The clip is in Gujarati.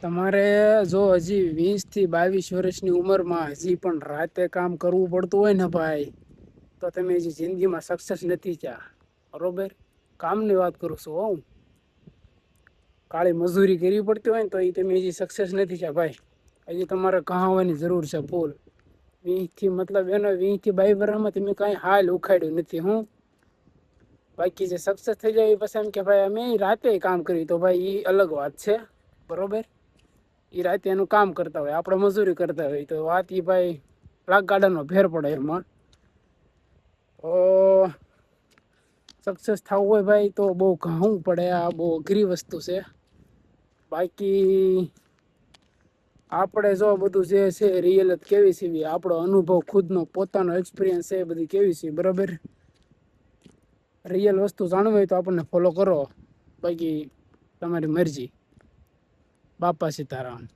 તમારે જો હજી 20 થી 22 વર્ષની ઉંમર માં હજી પણ રાતે કામ કરવું પડતું હોય ને ભાઈ તો તમે જીંદગી માં સક્સેસ નથી ચારો બરોબર કામ ની વાત કરું છું હો કાળી મજૂરી કરવી પડતી હોય તો એ તમે જી સક્સેસ નથી ચા ભાઈ હજી તમારે કહાવાની જરૂર છે પૂલ 20 થી મતલબ એનો 20 થી 22 વર્ષ માં તમે કઈ હાલ ઉખાડ્યું નથી હું બાકી જે સક્સેસ થઈ જાય એ બસ એમ કે ભાઈ અમે રાતે કામ કરી તો ભાઈ એ અલગ વાત છે બરોબર એ રાતે એનું કામ કરતા હોય આપણે મજૂરી કરતા હોય તો વાત એ ભાઈ લાગ ગાડાનો ફેર પડે એમાં તો સક્સેસ થવું હોય ભાઈ તો બહુ ઘાવું પડે આ બહુ અઘરી વસ્તુ છે બાકી આપણે જો બધું જે છે રિયલ જ કેવી સીવી આપણો અનુભવ ખુદનો પોતાનો એક્સપિરિયન્સ છે એ બધી કેવી છે બરાબર રિયલ વસ્તુ જાણવી હોય તો આપણને ફોલો કરો બાકી તમારી મરજી બાપા સીતારામ